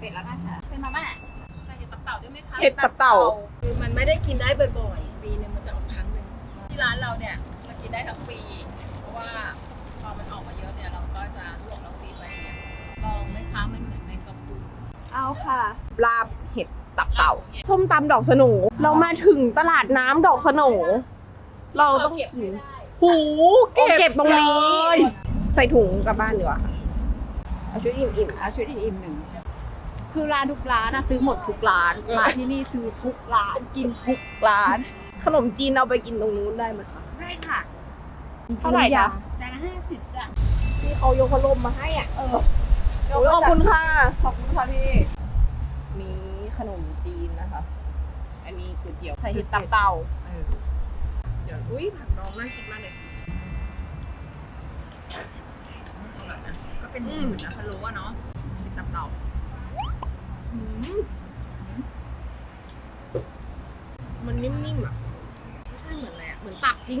เป็ดแล้วกันค่ะเส้นมาม่าใส่เห็ดตับเต่าด้วยไหมคะเห็ดตับเต่า คือมันไม่ได้กินได้บ่อยๆ ปีหนึ่งมันจะออกครั้งหนึ่งที่ร้านเราเนี่ยจะกินได้ทั้งปี เพราะว่าพอมันออกมาเยอะเนี่ยเราก็จะลวกแล้วฟรีซไว้อย่างเงี้ยลองไหมคะมันเหมือนแมงกะพรุนเอาค่ะลาบเห็ดตับเต่าส้มตำดอกสโหนเรามาถึงตลาดน้ำดอกสโหนเราต้องเก็บกิไม่นได้หูเก็บเก็บตรงนี้ ใส่ถุงกลับบ้านดีกว่าค่ะเอาชุดอิ่มๆเอาชุดอิ่มๆหนึ่ง คือร้านทุกร้านนะซื้อหมดทุกร้านมาที่นี่ซื้อทุกร้านกินทุกร้าน ขนมจีนเอาไปกินตรงนู้นได้ไหมคะได้ค่ะเท่าไหร่จ๊ะจานห้าสิบจ้ะที่เขายกพัดลมมาให้อะเออโอ้ยขอบคุณค่ะขอบคุณค่ะพี่มีขนมจีนนะคะ อันนี้ก๋วยเตี๋ยวใส่เห็ดตับเต่าเออเดี๋ยวอุ้ยผักดองน่ากินมากเลยอร่อยนะก็เป็นหมูเหมือนนะพะโล้อะเนาะเห็ดตับเต่า มันนิ่มๆอะไม่ใช่เหมือนอะไรอะ เหมือนตับจริง